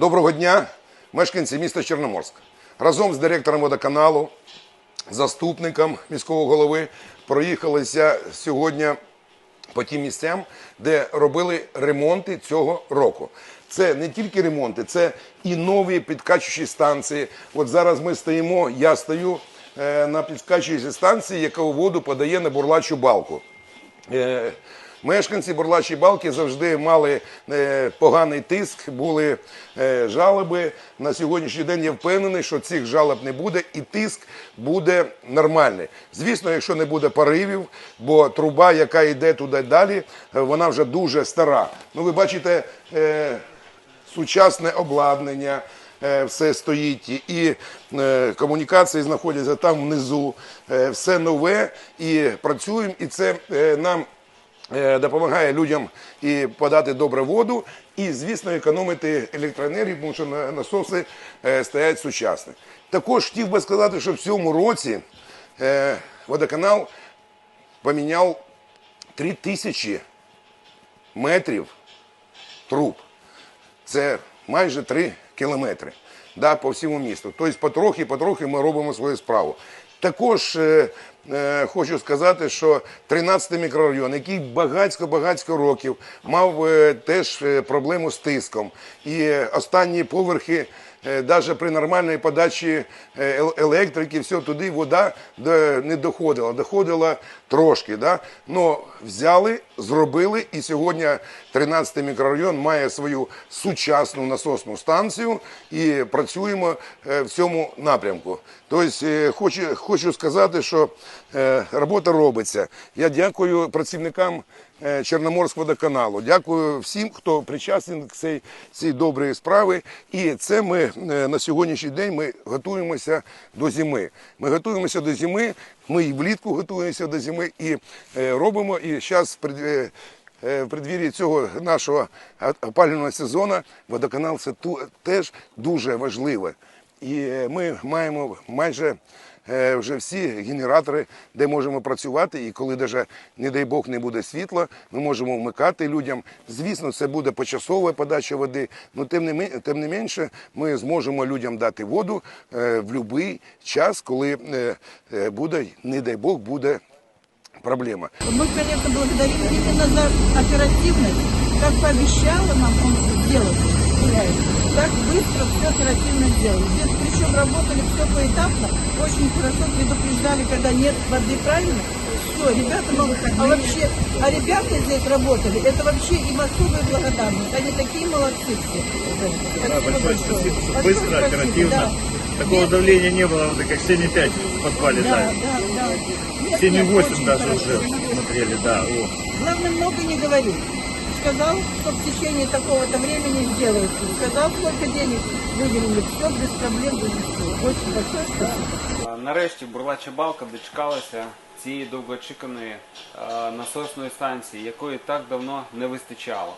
Доброго дня, мешканці міста Чорноморськ. Разом з директором водоканалу, заступником міського голови проїхалися сьогодні по тим місцям, де робили ремонти цього року. Це не тільки ремонти, це і нові підкачуючі станції. От зараз ми стоїмо, я стою е, на підкачуючій станції, яка воду подає на бурлачу балку. Мешканці Бурлачої балки завжди мали е, поганий тиск, були е, жалоби. На сьогоднішній день я впевнений, що цих жалоб не буде і тиск буде нормальний. Звісно, якщо не буде поривів, бо труба, яка йде туди далі, е, вона вже дуже стара. Ну, ви бачите, сучасне обладнання. Все стоїть і комунікації знаходяться там внизу, все нове і працюємо, і це нам допомагає людям і подати добру воду, і, звісно, економити електроенергію, тому що на- насоси е, стоять сучасні. Також хотів би сказати, що в цьому році е, водоканал поміняв 3 тисячі метрів труб. Це майже 3 кілометри да, по всьому місту. Тобто потрохи, потрохи ми робимо свою справу. Також е, е, хочу сказати, що 13-й мікрорайон, який багатько-багатько років мав е, теж е, проблему з тиском. І е, останні поверхи, навіть при нормальній подачі е, електрики, все туди вода не доходила. Доходила трошки. Да? Но взяли, зробили, і сьогодні 13-й мікрорайон має свою сучасну насосну станцію і працюємо е, в цьому напрямку. Тобто, е, хочу, хочу сказати, що е, робота робиться. Я дякую працівникам е, Чорноморськводоканалу. Дякую всім, хто причасний к цій, цій добрій справі. І це ми е, на сьогоднішній день ми готуємося до зими. Ми готуємося до зими, ми і влітку готуємося до зими і е, робимо. І зараз в преддвір'ї цього нашого опалювального сезону водоканал це теж дуже важливе. І е, ми маємо майже е, вже всі генератори, де можемо працювати. І коли даже, не дай Бог, не буде світла, ми можемо вмикати людям. Звісно, це буде почасова подача води. але тим не, менше, ми зможемо людям дати воду е, в будь-який час, коли е, е, буде, не дай Бог, буде проблема. Мы, конечно, благодарим именно за оперативность. Как пообещала нам он сделать, Гуляев, так быстро все оперативно сделали. Здесь причем работали все поэтапно, очень хорошо предупреждали, когда нет воды, правильно? Все, ребята, ну, а вообще, а ребята здесь работали, это вообще им особая благодарность. Они такие молодцы все. Да, большое спасибо, что быстро, оперативно. да. Такого Нет, давления не было, как 7,5 в подвале, Да, да. да, да. Нет, 7,8 нет, очень даже хорошо. уже смотрели, да. О. Главное, много не говорить. Сказал, что в течение такого-то времени сделается. Сказал, сколько денег выделили. Все без проблем все. Очень большое спасибо. Нарешті бурлача балка дочекалася цієї довгоочікуваної е, насосної станції, якої так давно не вистачало.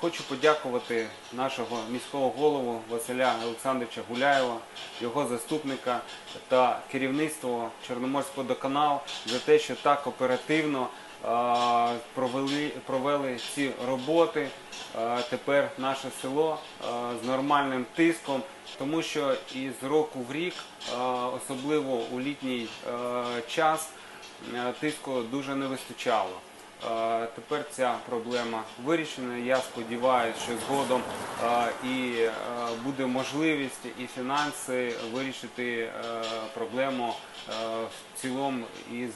Хочу подякувати нашого міського голову Василя Олександровича Гуляєва, його заступника та керівництво Чорноморського доканал за те, що так оперативно провели, провели ці роботи. Тепер наше село з нормальним тиском, тому що із року в рік, особливо у літній час, тиску дуже не вистачало. Тепер ця проблема вирішена. Я сподіваюся, що згодом і буде можливість і фінанси вирішити проблему в цілому із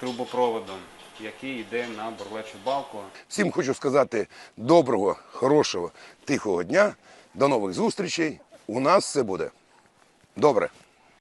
трубопроводом, який йде на Бурлечу балку. Всім хочу сказати доброго, хорошого, тихого дня. До нових зустрічей. У нас все буде добре.